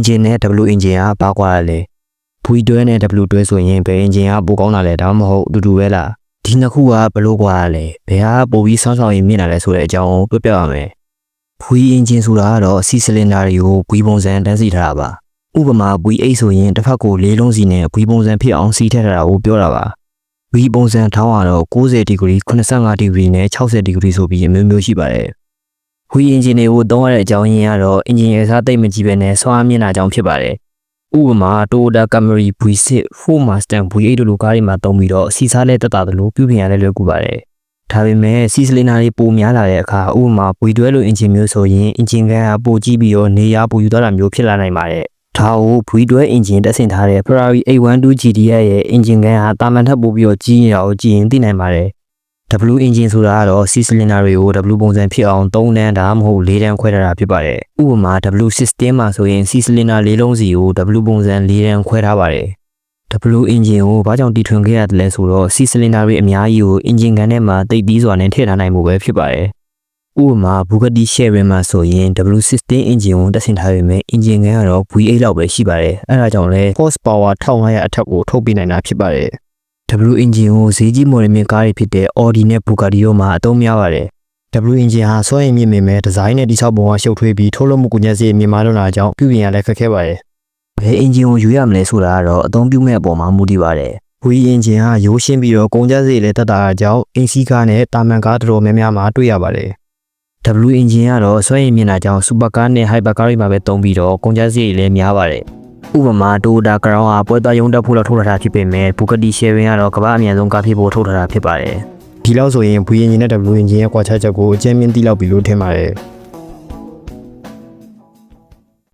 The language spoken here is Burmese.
engine နဲ့ W engine ကဘာကွာလဲ V တွဲနဲ့ W တွဲဆိုရင်ဘယ် engine ကပိုကောင်းတာလဲဒါမှမဟုတ်အတူတူပဲလားဒီနှစ်ခုကဘယ်လိုကွာလဲဘယ်ဟာပိုပြီးဆောင်းဆောင်ရင်မြင့်လာလဲဆိုတဲ့အကြောင်းကိုပြောပြပါမယ် V engine ဆိုတာကတော့ C cylinder တွေကို V ပုံစံတန်းစီထားတာပါဥပမာ V8 ဆိုရင်တစ်ဖက်ကိုလေးလုံးစီနဲ့ V ပုံစံဖြစ်အောင်စီထည့်ထားတာကိုပြောတာပါ V ပုံစံထောင်းကတော့90ဒီဂရီ85ဒီဂရီနဲ့60ဒီဂရီဆိုပြီးအမျိုးမျိုးရှိပါတယ်။ V engine တွေကိုသုံးရတဲ့အကြောင်းရင်းကတော့ engine ရဲ့စားသိပ်မကြီးပဲနဲ့ဆွမ်းအားမြင့်တာကြောင့်ဖြစ်ပါတယ်။ဥပမာ Toyota Camry V6, Ford Mustang V8 တို့လိုကားတွေမှာသုံးပြီးတော့စီစားလဲတက်တာသလိုပြုပြင်ရလဲလွယ်ကူပါတယ်။ဒါပေမဲ့စီစလင်နာတွေပိုများလာတဲ့အခါဥပမာ V တွဲလို engine မျိုးဆိုရင် engine ကပိုကြီးပြီးတော့နေရာပိုယူသွားတာမျိုးဖြစ်လာနိုင်ပါတယ်။ဒါကို V12 engine တက်ဆင်ထားတဲ့ Ferrari 812 GTI ရဲ့ engine ကဟာတာမန်ထက်ပိုပြီးတော့ကြီးနေတာကိုကြည့်ရင်သိနိုင်ပါတယ်။ W engine ဆိုတာကတော့ C cylinder တွေကို W ပုံစံဖြစ်အောင်3တန်းဒါမှမဟုတ်4တန်းခွဲထားတာဖြစ်ပါတယ်။ဥပမာ W16 မှာဆိုရင် C cylinder ၄လုံးစီကို W ပုံစံ4တန်းခွဲထားပါတယ်။ W engine ကိုဘာကြောင့်တီထွင်ခဲ့ရတယ်လဲဆိုတော့ C cylinder တွေအများကြီးကို engine ကန်ထဲမှာတိတ်ပြီးစွာနဲ့ထည့်ထားနိုင်မှုပဲဖြစ်ပါတယ်။ဥပမာ Bugatti Chiron မှာဆိုရင် W16 engine ကိုတက်ဆင်ထားပေမဲ့ engine ကန်ကတော့ V8 လောက်ပဲရှိပါတယ်။အဲဒါကြောင့်လဲ horsepower 1500အထက်ကိုထုတ်ပေးနိုင်တာဖြစ်ပါတယ်။ W engine ကိုဈေးကြီးမော်ဒယ်မြင့်ကားတွေဖြစ်တဲ့ Audi နဲ့ Bugatti တို့မှာအသုံးများပါတယ်။ W engine ဟာစွမ်းရည်မြင့်ပေမဲ့ဒီဇိုင်းနဲ့တိစောက်ပုံကရှုပ်ထွေးပြီးထုတ်လုပ်မှုကုန်ကျစရိတ်မြင့်မားလွန်းတာကြောင့်ပြုပြင်ရလဲခက်ခဲပါတယ်။ဘယ် engine ကိုယူရမလဲဆိုတာကတော့အသုံးပြုမဲ့အပေါ်မှာမူတည်ပါတယ်။ V engine ဟာရိုးရှင်းပြီးတော့ကုန်ကျစရိတ်လည်းတက်တာကြောင့်အင်စီကားနဲ့တာမန်ကားတော်တော်များများမှာတွေ့ရပါတယ်။ W engine ကတော့စွမ်းရည်မြင့်တာကြောင့်စူပါကားနဲ့ဟိုက်ပါကားတွေမှာပဲသုံးပြီးတော့ကုန်ကျစရိတ်လည်းများပါတယ်။ ဥပမာ Toyota Crown ဟာပွဲသားရုံးတက်ဖို့လောက်ထုတ်ထားတာဖြစ်ပေမဲ့ Bugatti Chiron ကတော့ကမ္ဘာအမြန်ဆုံးကားဖြစ်ဖို့ထုတ်ထားတာဖြစ်ပါတယ်။ဒီလောက်ဆိုရင် V engine နဲ့ W engine ရဲ့ကွာခြားချက်ကိုအကျဉ်းမြင့်သိလောက်ပြီလို့ထင်ပါတယ်။